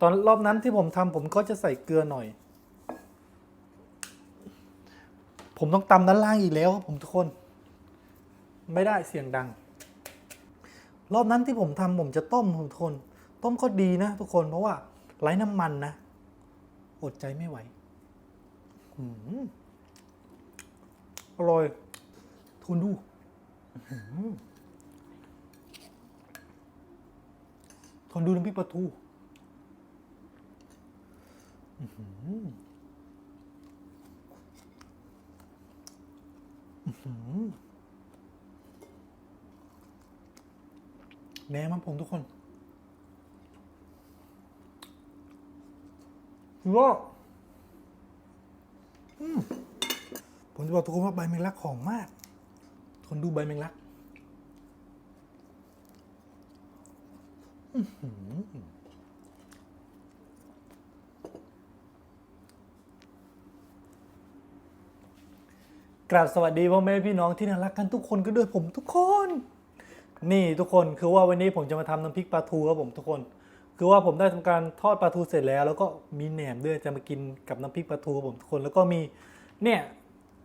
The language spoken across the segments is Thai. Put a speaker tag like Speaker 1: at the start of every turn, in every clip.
Speaker 1: ตอนรอบนั้นที่ผมทำผมก็จะใส่เกลือหน่อย ผมต้องตำด้านล่างอีกแล้วครับผมทุกคน ไม่ได้เสียงดัง รอบนั้นที่ผมทำผมจะต้มผมทุกคน ต้มก็ดีนะ ทุกคนเพราะว่าไร้น้ำมันนะ อดใจไม่ไหวหือร่อย ทุนดูทนดูน้ำพริกปลาทู แหนมครับผมทุกคนว่าอืมผมจะบอกทุกคนว่าใบแมงลักของมาก ทนดูใบแมงลัก กราบสวัสดีพ่อแม่พี่น้องที่น่ารักกันทุกคนก็ด้วยผมทุกคน นี่ทุกคนคือว่าวันนี้ผมจะมาทำน้ำพริกปลาทูครับผมทุกคน คือว่าผมได้ทำการทอดปลาทูเสร็จแล้ว แล้วก็มีแหนมด้วยจะมากินกับน้ำพริกปลาทูครับผมทุกคนแล้วก็มีเนี่ย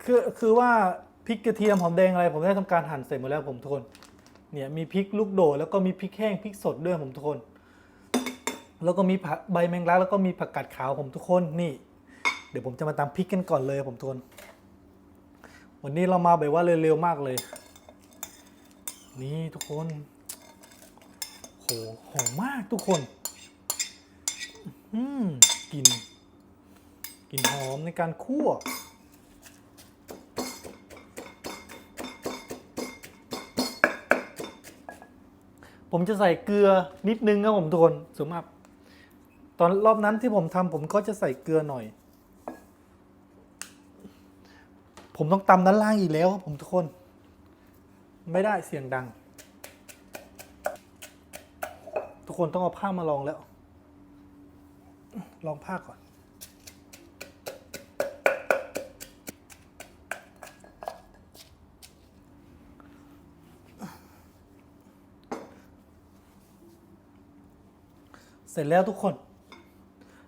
Speaker 1: คือคือว่าพริกกระเทียมหอมแดงอะไร ผมได้ทำการหั่นเสร็จหมดแล้วผมทุกคนเนี่ยมีพริกลูกโดดแล้วก็มีพริกแห้งพริกสดด้วยผมทุกคน แล้วก็มีผักใบแมงลักแล้วก็มีผักกาดขาวผมทุกคนนี่ เดี๋ยวผมจะมาตำพริกกันก่อนเลยผมทุกคน วันนี้เรามาแบบว่าเร็วๆมากเลย นี่ทุกคนโหหอมมากทุกคน อืมกลิ่นกลิ่นหอมในการคั่วผมจะใส่เกลือนิดนึงครับผมทุกคนสมมติตอนรอบนั้นที่ผมทำผมก็จะใส่เกลือหน่อย ผมต้องตำด้านล่างอีกแล้วครับผมทุกคน ไม่ได้เสียงดัง ทุกคนต้องเอาผ้ามาลองแล้ว ลองผ้าก่อน เสร็จแล้วทุกคน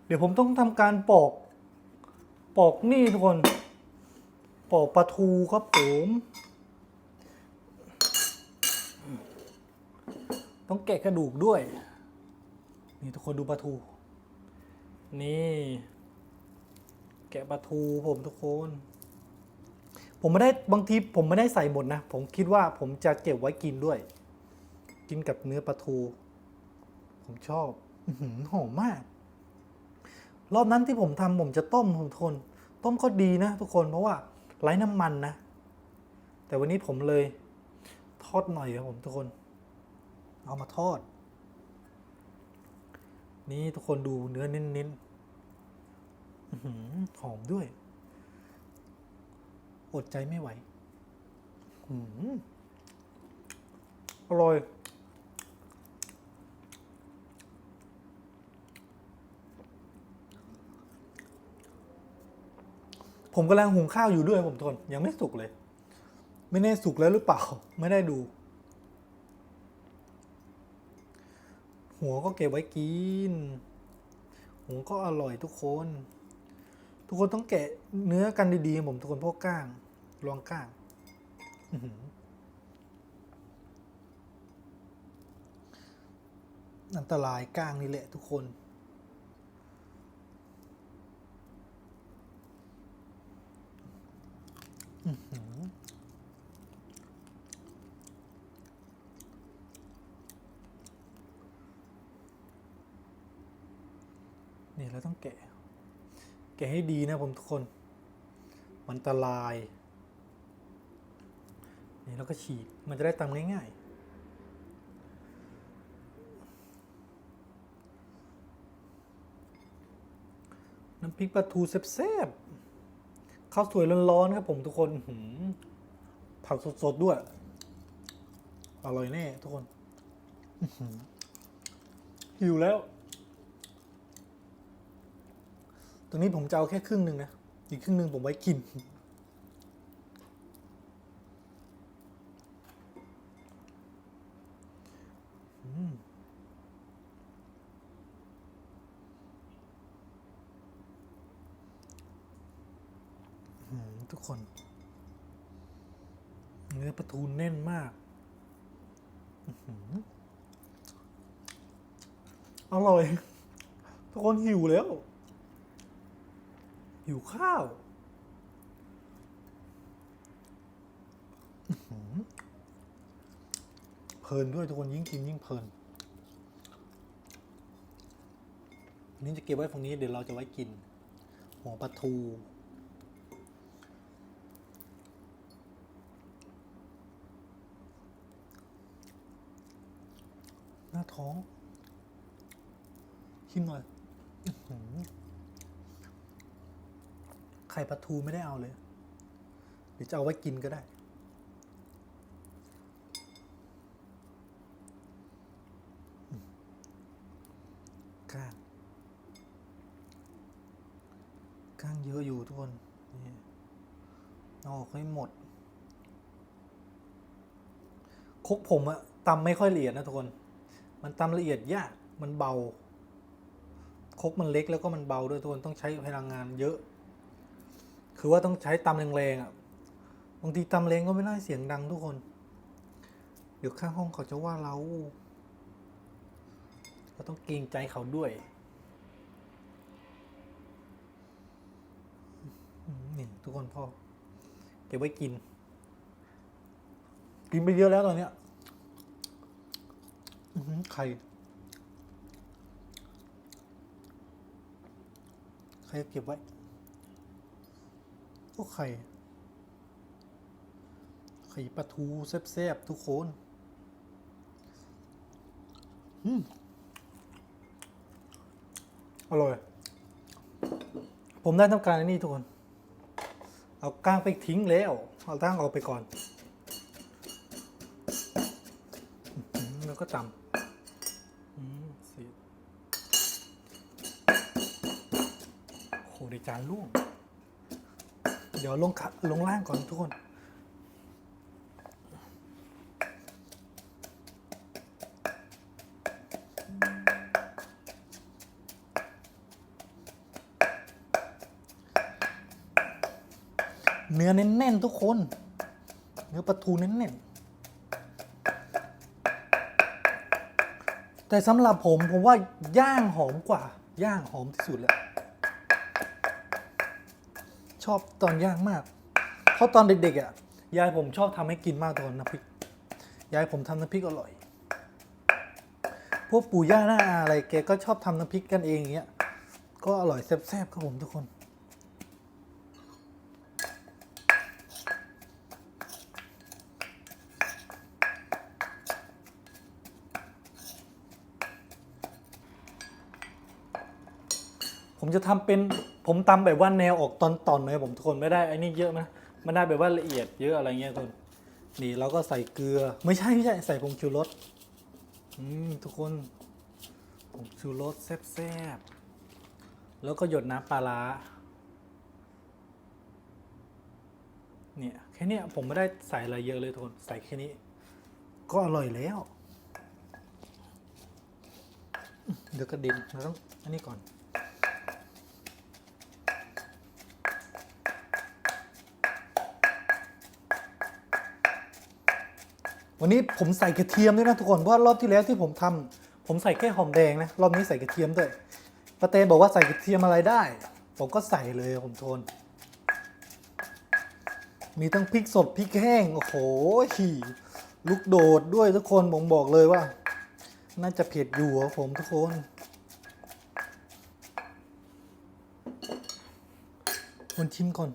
Speaker 1: เดี๋ยวผมต้องทำการปอก ปอกนี่ทุกคน ปอกปลาทูครับผมต้องแกะกระดูกด้วย นี่ทุกคนดูปลาทู นี่ แกะปลาทูผมทุกคน ผมไม่ได้บางทีผมไม่ได้ใส่หมดนะ ผมคิดว่าผมจะเก็บไว้กินด้วย กินกับเนื้อปลาทู ผมชอบหอหอมมาก รอบนั้นที่ผมทำผมจะต้มผมทนต้มก็ดีนะทุกคนเพราะว่า ไร้น้ำมันนะ แต่วันนี้ผมเลยทอดหน่อยครับผมทุกคน เอามาทอด นี่ทุกคนดูเนื้อเน้นๆหอมด้วย อดใจไม่ไหวอร่อย ผมกำลังหุงข้าวอยู่ด้วยผมทนยังไม่สุกเลย ไม่แน่สุกแล้วหรือเปล่า ไม่ได้ดู หัวก็เก็บไว้กินหัวก็อร่อยทุกคน ทุกคนต้องแกะเนื้อกันดีๆผมทุกคนพราะก้างลองก้างอันตรายก้างนี่แหละทุกคน นี่เราต้องแกะ แกะให้ดีนะผมทุกคน มันตราย นี่แล้วก็ฉีด มันจะได้ตำง่ายๆน้ำพริกปลาทูแซ่บๆ ข้าวสวยร้อนๆครับผมทุกคนหืผักสดๆด้วย อร่อยแน่ทุกคนหิวแล้ว ตรงนี้ผมจะเอาแค่ครึ่งหนึ่งนะ อีกครึ่งหนึ่งผมไว้กิน อืม ทุก คน เนื้อปลาทูแน่นมากอร่อย ทุกคนหิวแล้ว หิวข้าวเพลินด้วยทุกคนยิ่งกินยิ่งเพลินอันนี้จะเก็บไว้ฝั่งนี้เดี๋ยวเราจะไว้กินหัวปลาทู หน้า ท้อง ชิมหน่อยไข่ปลาทูไม่ได้เอาเลย เดี๋ยวจะเอาไว้กินก็ได้อืมก้าง ก้างเยอะอยู่ทุกคน นี่เอาออกให้หมดครกผมอะตำไม่ค่อยละเอียดนะทุกคน มันตำละเอียดยาก มันเบาครกมันเล็กแล้วก็มันเบาด้วยทุกคนต้องใช้พลังงานเยอะ คือว่าต้องใช้ตำแรงๆอะ บางทีตำแรงก็ไม่ได้เสียงดังทุกคน เดี๋ยวข้างห้องเขาจะว่าเราเราต้องเกรงใจเขาด้วยนี่ทุกคนพ่อ เก็บไว้กิน กินไปเยอะแล้วตอนเนี้ย อื้อหือไข่ใครเก็บไว้ก็ไข่ไข่ปลาทูแซ่บๆทุกคนอืมอร่อย ผมได้ทำการอันนี้ทุกคน เอาก้างไปทิ้งแล้ว เอาตั้งออกไปก่อน แล้วก็ตำ จานล่วง เดี๋ยวลงขะลงล่างก่อนทุกคน เนื้อแน่นๆทุกคน เนื้อปลาทูแน่นๆแต่สำหรับผมผมว่าย่างหอมกว่า ย่างหอมที่สุดแล้ว ชอบตอนย่างมาก เพราะตอนเด็กๆอะยายผมชอบทำให้กินมากตอนน้ำพริก ยายผมทำน้ำพริกอร่อย พวกปู่ย่าหน้าอาอะไรแกก็ชอบทำน้ำพริกกันเองอย่างเงี้ย ก็อร่อยแซ่บๆครับผมทุกคนผมจะทำเป็น ผมตำแบบว่าแนวออกตอนตอนเลยผมทุกคนไม่ได้ไอ้นี่เยอะนะไม่ได้แบบว่าละเอียดเยอะอะไรเงี้ยทุกคนนี่เราก็ใส่เกลือ ไม่ใช่ไม่ใช่ใส่ผงชูรสอืมทุกคนผงชูรสแซ่บๆแล้วก็หยดน้ำปลาร้าเนี่ยแค่นี้ผมไม่ได้ใส่อะไรเยอะเลยทุกคนใส่แค่นี้ ก็อร่อยแล้ว เดี๋ยวกระเด็นเราต้องอันนี้ก่อน วันนี้ผมใส่กระเทียมด้วยนะทุกคนเพราะรอบที่แล้วที่ผมทำผมใส่แค่หอมแดงนะรอบนี้ใส่กระเทียมด้วยปาเตนบอกว่าใส่กระเทียมอะไรได้ ผมก็ใส่เลยผมทน มีทั้งพริกสดพริกแห้งโอ้โหลูกโดดด้วยทุกคนผมบอกเลยว่า น่าจะเผ็ดอยู่ครับผมทุกคนคนชิมก่อน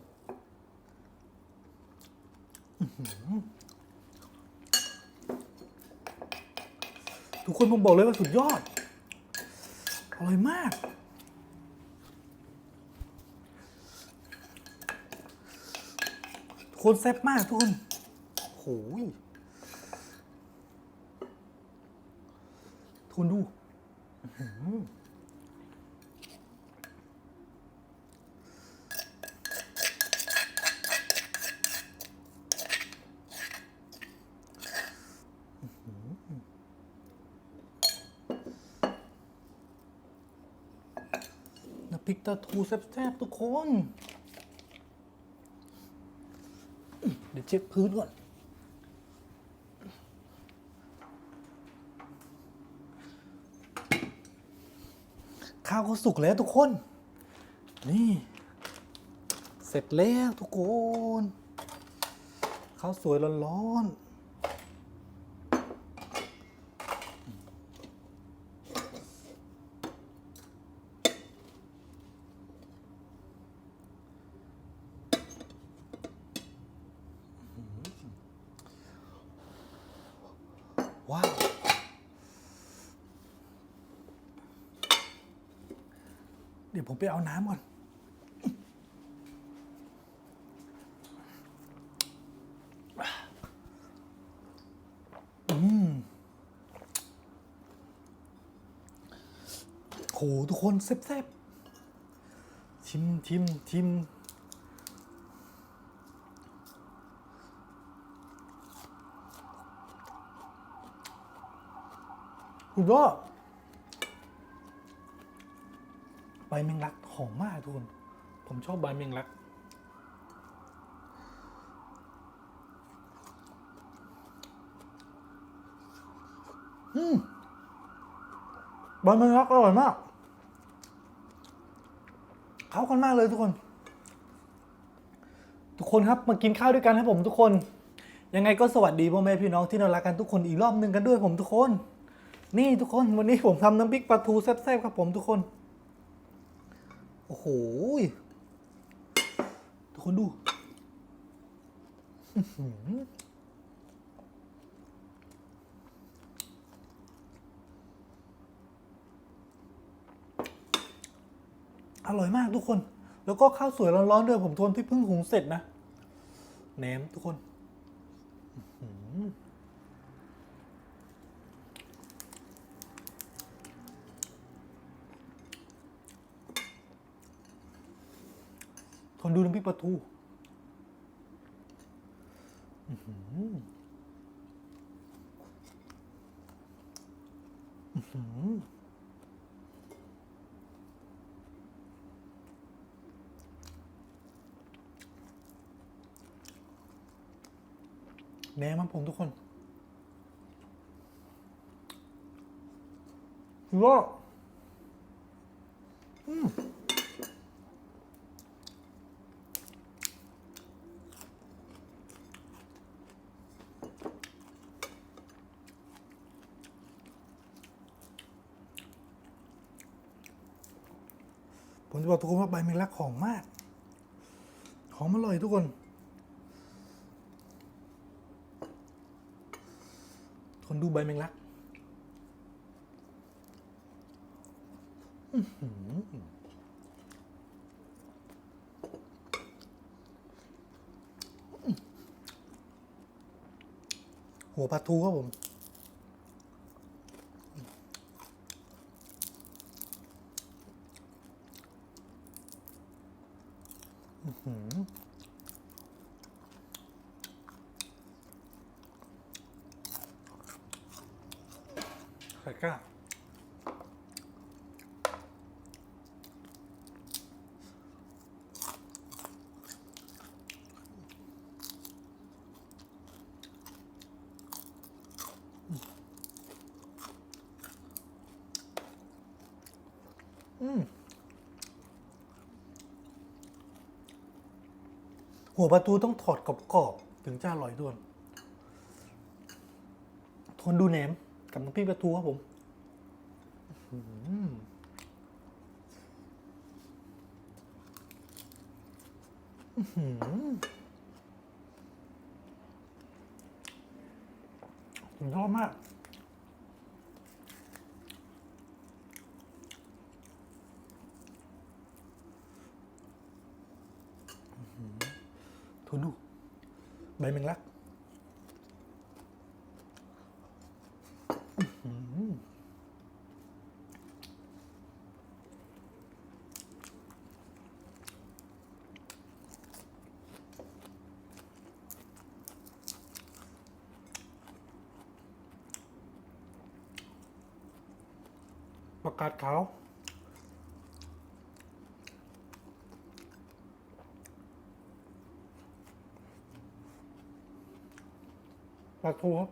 Speaker 1: ทุกคนผมบอกเลยว่าสุดยอด อร่อยมาก ทุกคนแซ่บมากทุกคนโหยทุนดู อือหือน้ำพ ริกตาทูแซ่บๆทุกคน เดี๋ยวเช็ดพื้นก่อน ข้าวก็สุกแล้วทุกคน นี่ เสร็จแล้วทุกคน ข้าวสวยร้อนๆว้าว เดี๋ยวผมไปเอาน้ำก่อน อืมโหทุกคนแซ่บๆชิมชิมชิมคุณก็ ใบแมงลักหอมมากทุกคนผมชอบใบแมงลัก อืมใบแมงลักอร่อยมากเข้ากันมากเลยทุกคน ทุกคนครับมากินข้าวด้วยกันครับผมทุกคน ยังไงก็สวัสดีพ่อแม่พี่น้องที่น่ารักกันทุกคนอีกรอบหนึ่งกันด้วยผมทุกคน นี่ทุกคนวันนี้ผมทำน้ำพริกปลาทูแซ่บๆครับผมทุกคน โอ้โหทุกคนดูอร่อยมากทุกคน แล้วก็ข้าวสวยร้อนๆด้วยผมทนที่เพิ่งหุงเสร็จนะแหนมทุกคนอื้อหือ ทนดูน้ำพริกปลาทูแหนมครับผมทุกคนคือว่าอืม ผมจะบอกทุกคนว่าใบแมงลักหอมมากหอมอร่อยทุกคน คนดูใบแมงลักหัวปลาทูครับผม ไข่ก้าอืม หัวปลาทูต้องถอดกรอบๆถึงจะอร่อยด้วยทนดูแหนมกับน้ำพริกปลาทูครับผมผมชอบมาก ทุนดูใบแมงลักประกาศขาว อ ปลาทูครับ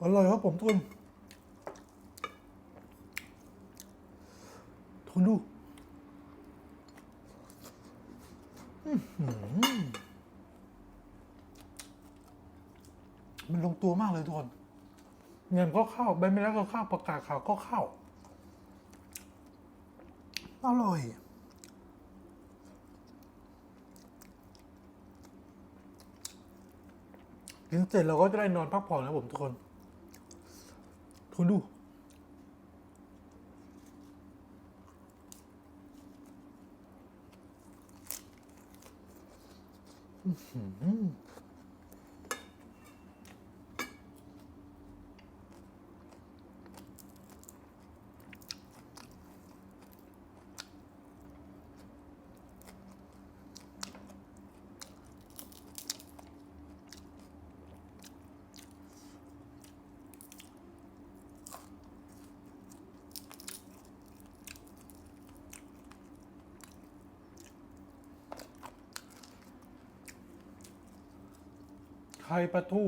Speaker 1: อร่อยครับผมทุนทุนดู มันลงตัวมากเลยทุกคน เงินก็เข้าใบไม่แล้วก็เข้าประกาศข่าวก็เข้าอร่อยกินเสร็จเราก็จะได้นอนพักผ่อนนะผมทุกคนทุนดู ไข่ปลาทู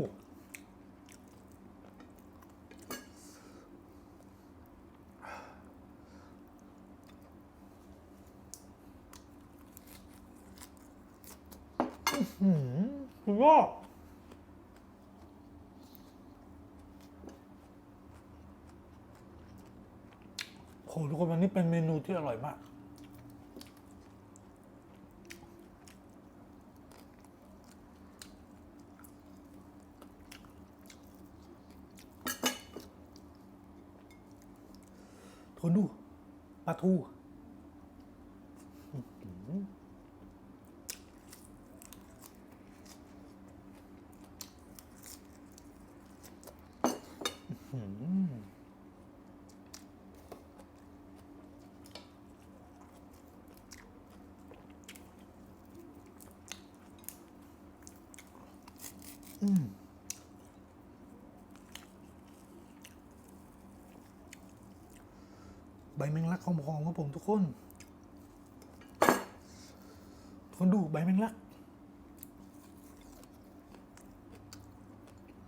Speaker 1: สุดยอดโหทุกคนวันนี้เป็นเมนูที่อร่อยมาก ทนดูป ลาทูอื้อหืออื้อหืออืม ใบแมงลักหอมๆครับผมทุกคน ทุกคนดูใบแมงลัก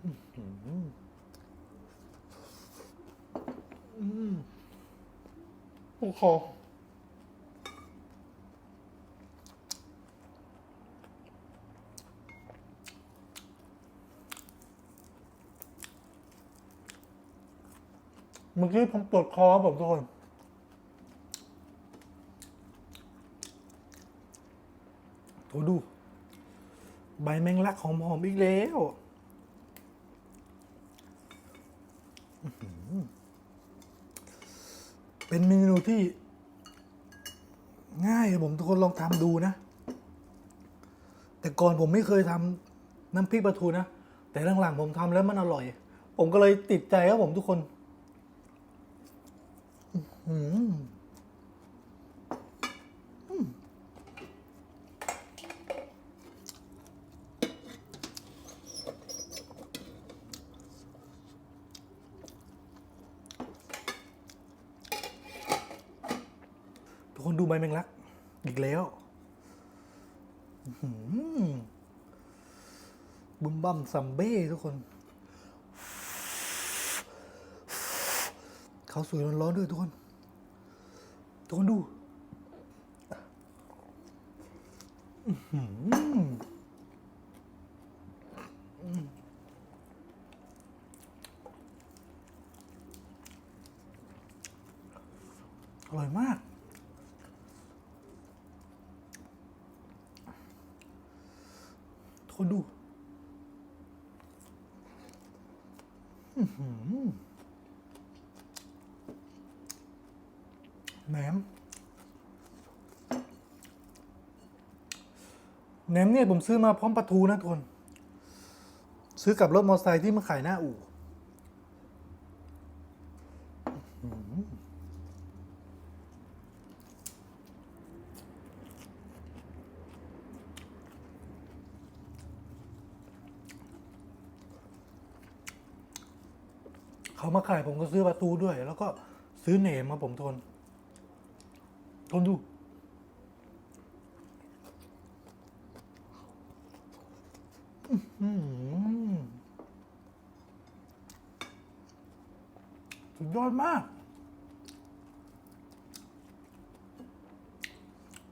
Speaker 1: อื้อหืออืมโอ้โหเมื่อกี้ผมปวดคอครับผมทุกคน โถดู ใบแมงลักหอมๆอีกแล้วเป็นเมนูที่ ง่ายผมทุกคนลองทำดูนะ แต่ก่อนผมไม่เคยทำน้ำพริกปลาทูนะ แต่หลังๆผมทำแล้วมันอร่อย ผมก็เลยติดใจครับผมทุกคน อื้อหือ ทุกคนดูใบแมงลัก อีกแล้วบึมบัมซัมเบ้ทุกคนเขาสวยร้อนๆด้วยทุกคน ทุกคนดู อืร่อยมาก ทนดูอื้อหือแหนม แหนม เนี่ยผมซื้อมาพร้อมปลาทูนะทุกคน ซื้อกับรถมอเตอร์ไซค์ที่มาขายหน้าอู่เขามาขายผมก็ซื้อปลาทูด้วย แล้วก็ซื้อเหนมมาผมทน ทนดู อื้อหือ สุดยอดมาก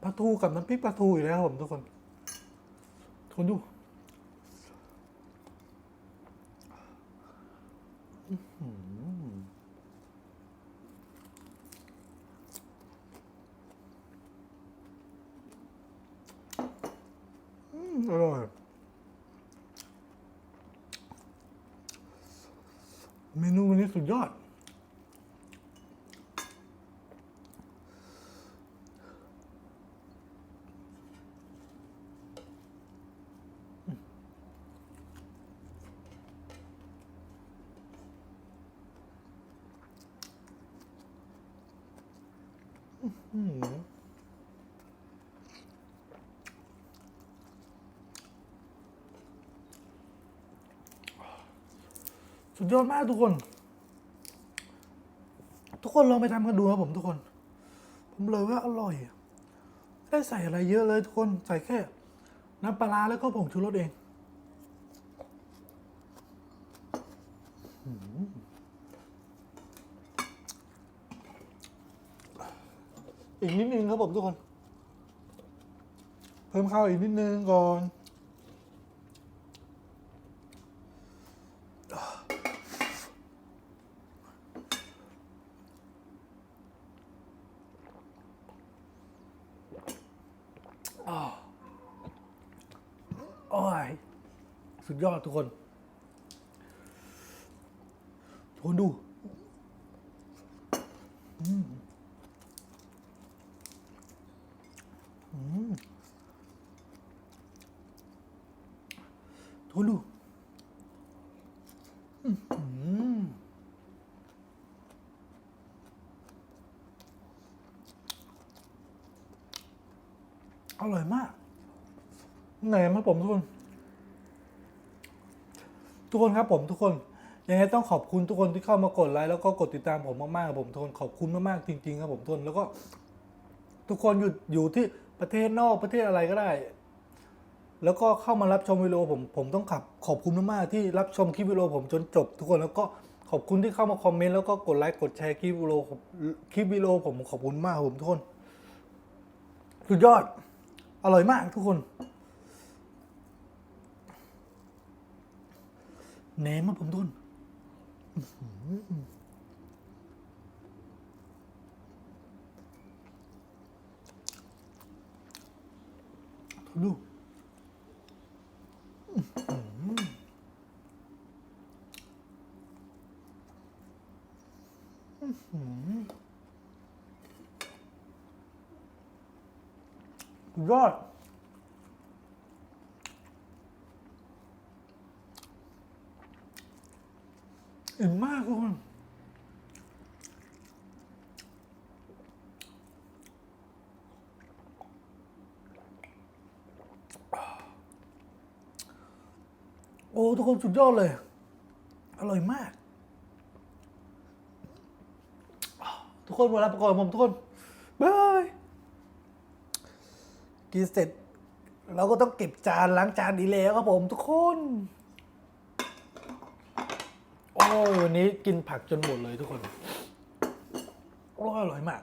Speaker 1: ปลาทูกับน้ำพริกปลาทูอีกแล้วครับผมทุกคนทนดูอืมอร่อย เมนูวันนี้ สุดยอด อืมสุดยอดมากทุกคน ทุกคนลองไปทำกันดูครับผมทุกคน ผมเลยว่าอร่อยไม่ได้ใส่อะไรเยอะเลยทุกคนใส่แค่ น้ำปลาแล้วก็ผงชูรสเองอีกนิดนึงครับผมทุกคน เพิ่มข้าวอีกนิดนึงก่อน โอ้ย สุด ยอดทุกคนทุกคนดูอืมอืมทุกคนดูอื้อหืออร่อยมาก ไหนมาผมทุกคน ทุกคนครับผมทุกคนยังไงต้องขอบคุณทุกคนที่เข้ามากดไลค์แล้วก็กดติดตามผมมากๆครับผมทุกคนขอบคุณมากๆจริงๆครับผมทุกคนแล้วก็ ทุกคนอยู่อยู่ที่ประเทศนอกประเทศอะไรก็ได้ แล้วก็เข้ามารับชมวิดีโอผมผมต้องขับขอบคุณมากๆที่รับชมคลิปวิดีโอผมจนจบ ทุกคนแล้วก็ขอบคุณที่เข้ามาคอมเมนต์แล้วก็กดไลค์กดแชร์คลิปวิดีโอคลิปวิดีโอผมขอบคุณมากครับผมทุกคนสุดยอด อร่อยมากทุกคน แหนมมาผมทุนอื้อหือดูอื้อหืออื้อหือยอด อิ่มมากทุกคนโอ้ทุกคนสุดยอดเลย อร่อยมาก ทุกคนเวลาประกอบผมทุกคนบายกินเสร็จ เราก็ต้องเก็บจานล้างจานดีแล้วครับผมทุกคน อ้ยวันนี้กินผักจนหมดเลยทุกคน โอ้ยอร่อยมาก